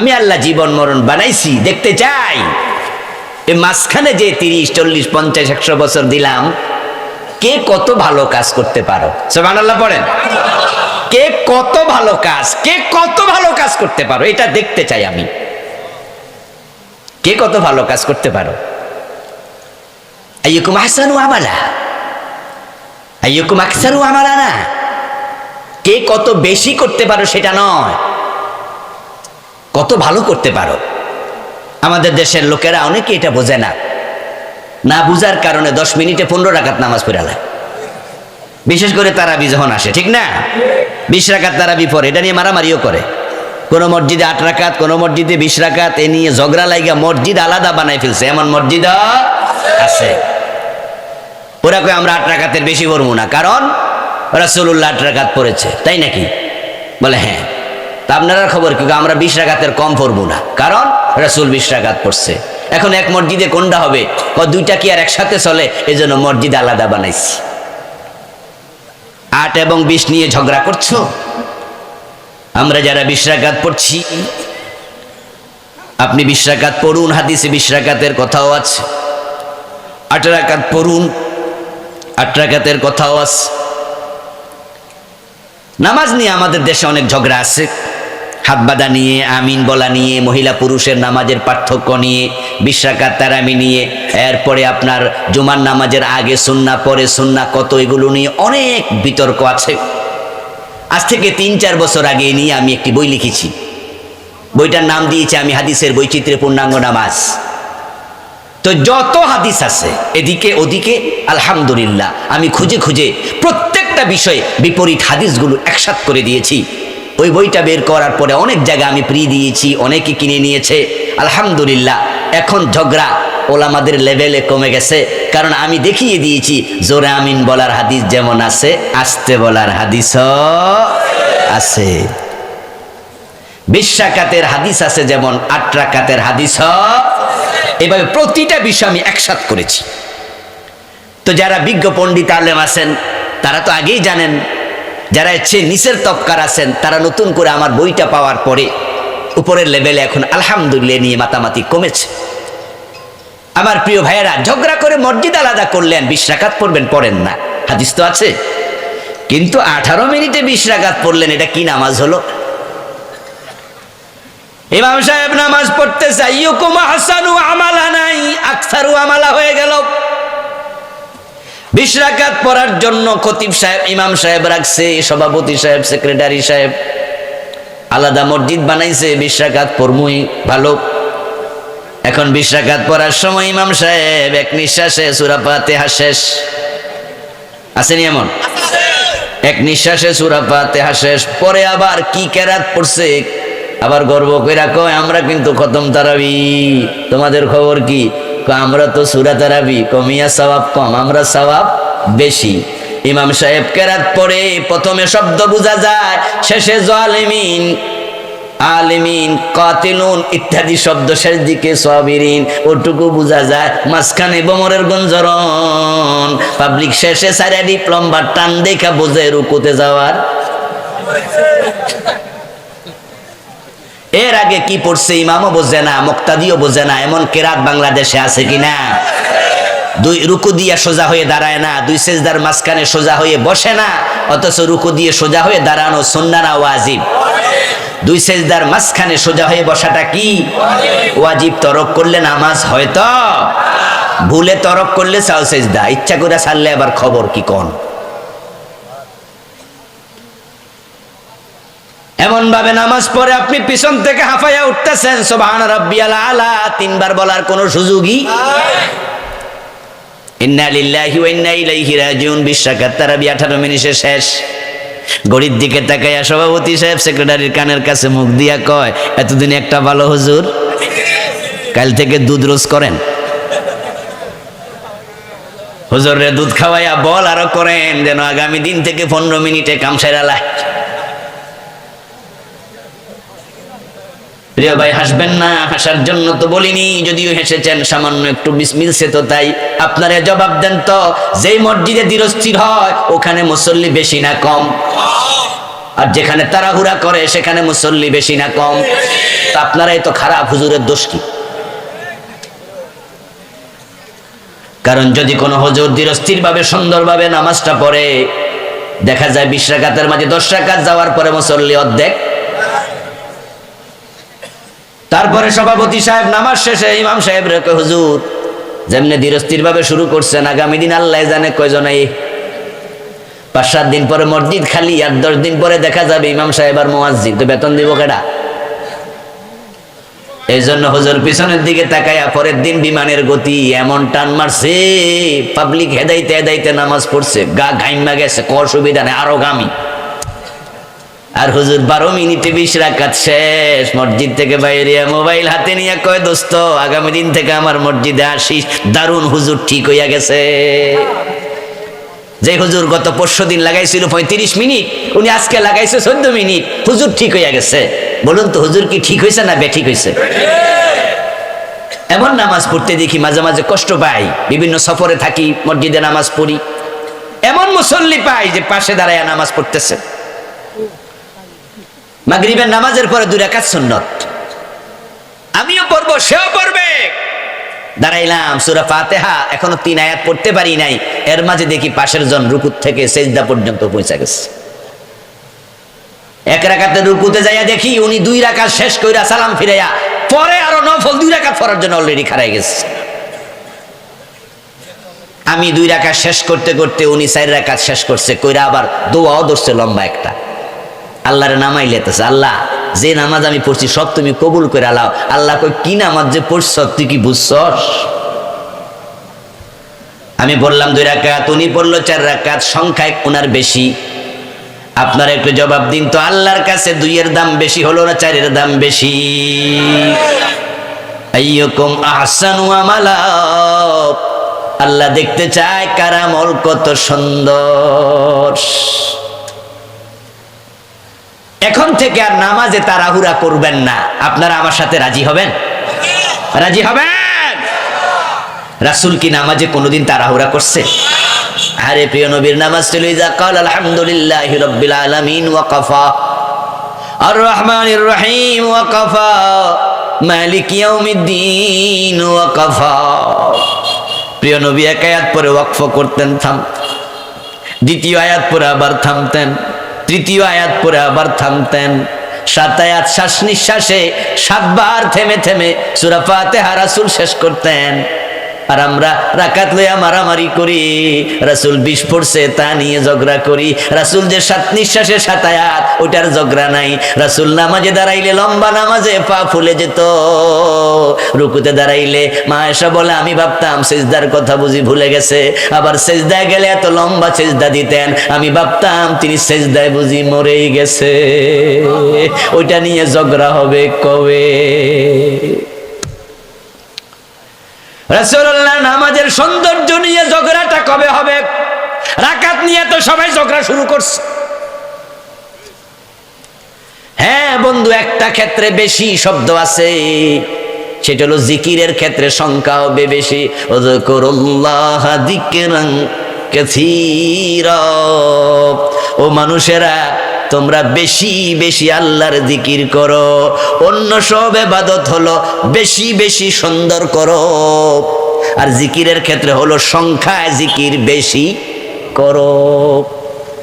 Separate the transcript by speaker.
Speaker 1: আমি আল্লাহ জীবন মরণ বানাইছি, দেখতে চাই। এই মাঝখানে যে তিরিশ, চল্লিশ, পঞ্চাশ, একশো বছর দিলাম, কে কত ভালো কাজ করতে পারো? সোমান আল্লাহ পড়েন। কে কত ভালো কাজ, কে কত ভালো কাজ করতে পারো? এটা দেখতে চাই আমি। কে কত ভালো কাজ করতে পারো? আইয়ুকুম আহসানু আমালা। আইয়ুকুম আকসারু আমালা না কে কত বেশি করতে পারো সেটা নয়। কত ভালো করতে পারো। আমাদের দেশের লোকেরা অনেকে এটা বোঝে না। না বুঝার কারণে দশ মিনিটে পনেরো রাকাত নামাজ পড়ালে বিশেষ করে তারাবি যখন আসে, ঠিক না? বিশ রাকাত তারাবি পরে এটা নিয়ে মারামারিও করে। কোনো মসজিদে আট রাকাত, কোনো মসজিদে বিশ রাকাত, এ নিয়ে ঝগড়া লাইগা মসজিদ আলাদা বানাই ফেলছে, এমন মসজিদ আছে। ওরা কই আমরা আট রাখাতের বেশি পড়ব না। কারণ ওরা রাসূলুল্লাহ আট রাকাত পড়েছে, তাই নাকি? বলে হ্যাঁ। তা আপনারা খবর কি? আমরা বিশ রাকাতের কম পড়ব না। কারণ রাসূল বিশ রাকাত পড়ছে। এখন এক মসজিদে কোনটা হবে? ও দুইটা কি আর একসাথে চলে? এই জন্য মসজিদ আলাদা বানাইছি। আট এবং বিশ নিয়ে ঝগড়া করছ? আমরা যারা বিশ রাকাত পড়ছি, আপনি বিশ রাকাত পড়ুন, হাদিসে বিশ রাকাতের কথাও আছে। আট রাকাত পড়ুন, আট রাকাতের কথাও আছে। নামাজ নিয়ে আমাদের দেশে অনেক ঝগড়া আছে। হাত বাঁধা নিয়ে, আমিন বলা নিয়ে, মহিলা পুরুষের নামাজের পার্থক্য নিয়ে বিশ্বাকাত তারামি নিয়ে, এরপরে আপনার জুমার নামাজের আগে সুন্না, পরে সুন্না, কত এগুলো নিয়ে অনেক বিতর্ক আছে। আজ থেকে তিন চার বছর আগে নিয়ে আমি একটি বই লিখেছি। বইটার নাম দিয়েছি আমি হাদিসের বৈচিত্র্য পূর্ণাঙ্গ নামাজ। তো যত হাদিস আছে, এদিকে ওদিকে, আলহামদুলিল্লাহ, আমি খুঁজে খুঁজে প্রত্যেকটা বিষয়ে বিপরীত হাদিসগুলো একসাথ করে দিয়েছি। ওই বইটা বের করার পরে অনেক জায়গা আমি প্রি দিয়েছি, অনেকে কিনে নিয়েছে। আলহামদুলিল্লাহ, এখন ঝগড়া ওলামাদের লেভেলে কমে গেছে। কারণ আমি দেখিয়ে দিয়েছি, জোরে আমিন বলার হাদিস যেমন আছে, আস্তে বলার হাদিসও আছে। বিশ্বাকাতের হাদিস আছে যেমন আট্রাকাতের হাদিসও এভাবে প্রতিটা বিষয় আমি একসাথ করেছি। তো যারা বিজ্ঞ পণ্ডিত আলেম আছেন, তারা তো আগেই জানেন যারা হচ্ছে নিচের তপকার আছেন, তারা নতুন করে আমার বইটা পাওয়ার পরে উপরের লেভেলে এখন আলহামদুলিল্লাহ নিয়ে মাতামাতি কমেছে। আমার প্রিয় ভাইয়েরা, ঝগড়া করে মসজিদ আলাদা করলেন, বিশ রাকাত পড়বেন, পড়েন না। হাদিস তো আছে। কিন্তু আঠারো মিনিটে বিশ রাকাত পড়লেন, এটা কি নামাজ হলো? ইমাম সাহেব নামাজ পড়তে হাসানু আমালা নাই আকসারু আমালা হয়ে গেল। বিশ রাকাত পড়ার জন্য খতিব সাহেব, ইমাম সাহেব রাখছে, সভাপতি সাহেব, সেক্রেটারি সাহেব। আলাদা মসজিদ বানাইছে, বিশ রাকাত পড়মুই, ভালো। এখন বিশ রাকাত পড়ার সময় ইমাম সাহেব, এক নিঃশ্বাসে সুরাপাতে হাসেস আসেনি এমন? এক নিঃশ্বাসে সুরাপাতে হাসেস পরে আবার কি কেরাত পড়ছে? আবার গর্ব কইরা কয়, আমরা কিন্তু খতম তারাবি। তোমাদের খবর কি? আমরা তো সুরা তারাবি কমিয়া সওয়াব কম, আমরা সওয়াব বেশি। ইমাম সাহেব কেরাত পরে প্রথমে শব্দ বোঝা যায়, শেষে জালিমিন, আলিমিন, কাতিলুন ইত্যাদি শব্দ শেষ দিকে সবিরিন, ওটুকু বোঝা যায়, মাঝখানে বোমরের গঞ্জরন পাবলিক শেষে সারা ডিপ্লম্বার টান দেখা বোঝে রুকুতে যাওয়ার। এর আগে কি পড়ছে, ইমামও বোঝে না, মুক্তাদিও বোঝে না, এমন কেরাত বাংলাদেশে আছে কিনা? দুই রুকু দিয়ে সোজা হয়ে দাঁড়ায় না, দুই সেজদার মাঝখানে সোজা হয়ে বসে না, অথচ রুকু দিয়ে সোজা হয়ে দাঁড়ানো সন্ন্যানা ওয়াজিব। দুই সেজদার মাঝখানে সোজা হয়ে বসাটা কি? ওয়াজিব। তরক করলে নামাজ হয়তো ভুলে তরক করলে সাও সেজদা, ইচ্ছা করে সারলে আবার খবর কি কোন? এমন ভাবে নামাজ পড়ে আপনি পিছন থেকে হাফাইয়া উঠতেছেন, সোবাহান রব্বিয়াল আলা, তিনবার বলার কোনো সুযোগই ইন্না লিল্লাহি ওয়া ইন্না ইলাইহি রাজিউন বিশাকাত তারাবি 18 মিনিটে শেষ। দিকে তাকাইয়া সভাপতি সেক্রেটারির কানের কাছে মুখ দিয়া কয়, এতদিন একটা ভালো হুজুর, কাল থেকে দুধ রোজ করেন। দুধ খাওয়াইয়া বল আরও করেন, যেন আগামী দিন থেকে পনেরো মিনিটে কাম সেরালায় প্রিয় ভাই, হাসবেন না, হাসার জন্য তো বলিনি, যদিও হেসেছেন, সামান্য একটু মিলছে তো তাই। আপনারা জবাব দেন তো, যেই মসজিদে ধীরস্থির হয়, ওখানে মুসল্লি বেশি না কম? আর যেখানে তাড়াহুড়া করে, সেখানে মুসল্লি বেশি না কম? তা আপনারাই তো খারাপ, হুজুরের দোষ কি? কারণ যদি কোনো হজুর ধীরস্থির ভাবে সুন্দরভাবে নামাজটা পড়ে, দেখা যায় বিশ রাকাতের মাঝে দশ রাকাত যাওয়ার পরে মুসল্লি অর্ধেক তারপরে সভাপতি সাহেব নামাজ শেষে ইমাম সাহেব রেখে হুজুর, যেমনি ধীরস্থির ভাবে শুরু করছেন, আগামী দিন আল্লাহ জানে কয়জন পাঁচ সাত দিন পরে মসজিদ খালি আর দশ দিন পরে দেখা যাবে ইমাম সাহেব আর মোয়াজ্জিদ তো বেতন দিব কেডা? এই জন্য হুজুর পিছনের দিকে তাকায়া পরের দিন বিমানের গতি এমন টান মারছে পাবলিক হেদাইতে হেদাইতে নামাজ পড়ছে, গা ঘাইমা গেছে ক অসুবিধা নেই আরও গামি আর হুজুর বারো মিনিটে বিশ রাকাত শেষ। মসজিদ থেকে বাইরে মোবাইল হাতে নিয়ে কয়, দোস্ত, আগামী দিন থেকে আমার মসজিদে আসিস। দারুণ হুজুর ঠিক হইয়া গেছে। যে হুজুর গত পরশু দিন লাগাইছিল পঁয়ত্রিশ মিনিট, উনি আজকে লাগাইছে চোদ্দ মিনিট। হুজুর ঠিক হইয়া গেছে। বলুন তো, হুজুর কি ঠিক হয়েছে না বেঠিক হয়েছে এমন নামাজ পড়তে দেখি মাঝে মাঝে কষ্ট পাই। বিভিন্ন সফরে থাকি, মসজিদে নামাজ পড়ি। এমন মুসল্লি পাই যে পাশে দাঁড়ায় নামাজ পড়তেছে। মাগরিবের নামাজের পরে দুই রাকাত সুন্নত। আমিও পড়ব, সেও পড়বে। দাঁড়াইলাম, সুরা ফাতেহা, এখনও তিন আয়াত পড়তে পারি নাই। এর মাঝে দেখি পাশের জন রুকুত থেকে সেজদা পর্যন্ত পৌঁছে গেছে। এক রাকাতে রুকুতে যাইয়া দেখি উনি দুই রাকাত শেষ কইরা সালাম ফিরাইয়া পরে আরও নফল দুই রাকাত পড়ার জন্য অলরেডি খারাই গেছে। আমি দুই রাকাত শেষ করতে করতে উনি চার রাকাত শেষ করছে, কইরা আবার দোয়াও ধরছে লম্বা একটা। আল্লাহরে নামাই লেতেছে, আল্লাহ, যে নামাজ আমি পড়ছি সব তুমি কবুল করে আলাও আল্লাহ কই কি নামাজ যে পড়ছ, তুই কি বুঝছস? আমি বললাম, দুই রাকাত। উনি পড়ল চার রাকাত। সংখ্যায় ওনার বেশি। আপনার একটু জবাব দিন তো, আল্লাহর কাছে দুইয়ের দাম বেশি হলো না চারের দাম বেশি? আল্লাহ দেখতে চায়, কারামল কত সুন্দর। এখন থেকে আর নামাজে তাড়াহুড়া করবেন না। আপনারা আমার সাথে রাজি হবেন? রাজি হবেন? রাসূল কি নামাজে কোনোদিন তাড়াহুড়া করছে? আরে প্রিয় নবীর নামাজ ইজা কাল আলহামদুলিল্লাহি রাব্বিল আলামিন ওয়া কাফা। আর রহমানির রহিম ওয়া কাফা। মালিক ইয়াউমিদ্দিন, ওয়া কাফা। প্রিয় নবী, এক পরে ওয়াকফ করতেন, থাম। দ্বিতীয় আয়াত পরে আবার থামতেন। তৃতীয় আয়াত পরে আবার থামতেন। সাত আয়াত শ্বাস নিঃশ্বাসে সাতবার থেমে থেমে সুরাফাতে হারাসুল শেষ করতেন। আর আমরা রাকাত লইয়া মারামারি করি, রাসূল বিষ পড়ছে তা নিয়ে ঝগড়া করি, রাসূল যে সাত নিঃশ্বাসে সাত আয়াত ওটার ঝগড়া নাই। রাসূল নামাজে দাঁড়াইলে লম্বা নামাজে পা ফুলে যেত। রুকুতে দাঁড়াইলে মা এসা বলে, আমি ভাবতাম সেজদার কথা বুঝি ভুলে গেছে। আবার সেজদায় গেলে এত লম্বা সেজদা দিতেন। আমি ভাবতাম তিনি সেজদায় বুঝি মরেই গেছে। ওইটা নিয়ে ঝগড়া হবে কবে? রাসূলুল্লাহ নামাজের সৌন্দর্য নিয়ে ঝগড়াটা কবে হবে? রাকাত নিয়ে তো সবাই ঝগড়া শুরু করছে। হ্যাঁ বন্ধু, একটা ক্ষেত্রে বেশি শব্দ আছে। সেটা হলো জিকিরের ক্ষেত্রে সংখ্যা হবে বেশি। ও মানুষেরা তোমরা বেশি বেশি আল্লাহর জিকির করো, অন্য সব এবাদত হলো বেশি বেশি সুন্দর করো। আর জিকিরের ক্ষেত্রে হলো সংখ্যায় জিকির বেশি করো।